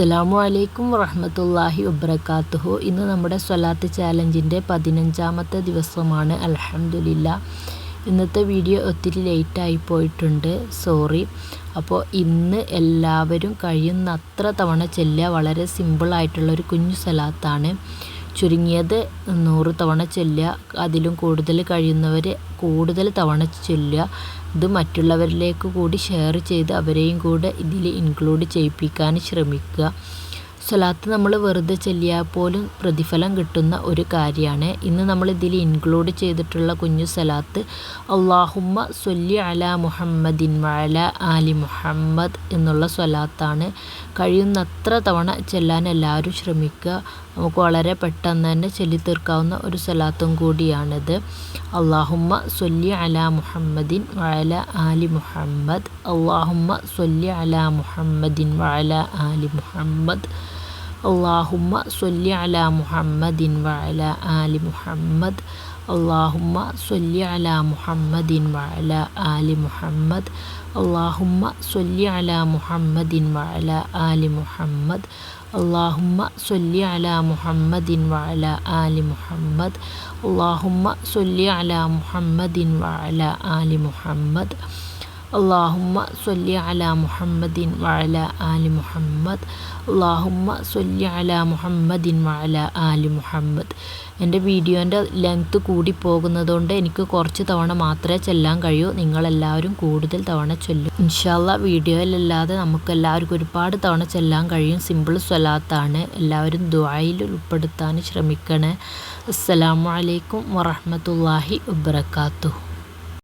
അസ്സലാമു അലൈക്കും വറഹമത്തല്ലാഹി വബർക്കാത്തുഹു ഇന്ന് നമ്മുടെ സ്വലാത്ത് ചാലഞ്ചിന്റെ പതിനഞ്ചാമത്തെ ദിവസമാണ്. അലഹമുല്ല ഇന്നത്തെ വീഡിയോ ഒത്തിരി ലേറ്റായി പോയിട്ടുണ്ട്. സോറി. അപ്പോൾ ഇന്ന് എല്ലാവരും കഴിയുന്നത്ര തവണ ചെല്ലുക വളരെ സിമ്പിളായിട്ടുള്ളൊരു കുഞ്ഞു സ്വലാത്താണ്. ചുരുങ്ങിയത് നൂറ് തവണ ചൊല്ലുക അതിലും കൂടുതൽ കഴിയുന്നവർ കൂടുതൽ തവണ ചൊല്ലുക. ഇത് മറ്റുള്ളവരിലേക്ക് കൂടി ഷെയർ ചെയ്ത് അവരെയും കൂടെ ഇതിൽ ഇൻക്ലൂഡ് ചെയ്യിപ്പിക്കാൻ ശ്രമിക്കുക. സ്വലാത്ത് നമ്മൾ വെറുതെ ചെല്ലിയാൽ പോലും പ്രതിഫലം കിട്ടുന്ന ഒരു കാര്യമാണ്. ഇന്ന് നമ്മൾ ഇതിൽ ഇൻക്ലൂഡ് ചെയ്തിട്ടുള്ള കുഞ്ഞു സ്വലാത്ത് അള്ളാഹുമ്മ സൊല്ലി അല മുഹമ്മദിൻ വഅല ആലി മുഹമ്മദ് എന്നുള്ള സ്വലാത്താണ്. കഴിയുന്നത്ര തവണ ചെല്ലാൻ എല്ലാവരും ശ്രമിക്കുക. നമുക്ക് വളരെ പെട്ടെന്ന് തന്നെ ചൊല്ലി തീർക്കാവുന്ന ഒരു സ്വലാത്തും കൂടിയാണിത്. അള്ളാഹുമ്മ സൊല്ലി അല മുഹമ്മദിൻ വഅല ആലി മുഹമ്മദ് അള്ളാഹുമ്മ സൊല്ലി അല മുഹമ്മദിൻ വഅല ആലി മുഹമ്മദ് അള്ളാഹുമ്മ സൊല്ലി അല മുഹമ്മദിൻ വഅല ആലി മുഹമ്മദ് അള്ളാഹുമ്മ സൊല്ലി അല മുഹമ്മദിൻ വഅല ആലി മുഹമ്മദ് അള്ളാഹുമ്മ സൊല്ലി അല മുഹമ്മദിൻ വഅല ആലി മുഹമ്മദ് അള്ളാഹുമ്മ സൊല്ലി അല മുഹമ്മദിൻ വഅല ആലി മുഹമ്മദ് അള്ളാഹുമ്മ സൊല്ലി അല മുഹമ്മദിൻ വഅല ആലി മുഹമ്മദ് അള്ളാഹുമ്മ സൊല്ലി അല മുഹമ്മദിൻ വഅല ആലി മുഹമ്മദ് അള്ളാഹുമ്മ സൊല്ലി അല മുഹമ്മദിൻ വഅല ആലി മുഹമ്മദ് എന്റെ വീഡിയോന്റെ ലെങ്ത്ത് കൂടി പോകുന്നതുകൊണ്ട് എനിക്ക് കുറച്ച് തവണ മാത്രമേ ചെല്ലാൻ കഴിയൂ. നിങ്ങളെല്ലാവരും കൂടുതൽ തവണ ചൊല്ലും. ഇൻഷാല്ല വീഡിയോയിലല്ലാതെ നമുക്കെല്ലാവർക്കും ഒരുപാട് തവണ ചെല്ലാൻ കഴിയും. സിമ്പിൾ സ്വലാത്താണ്. എല്ലാവരും ദുബായിൽ ഉൾപ്പെടുത്താൻ ശ്രമിക്കണേ. അസ്സലാമലൈക്കും വറഹമത്തല്ലാഹി വബർക്കാത്തു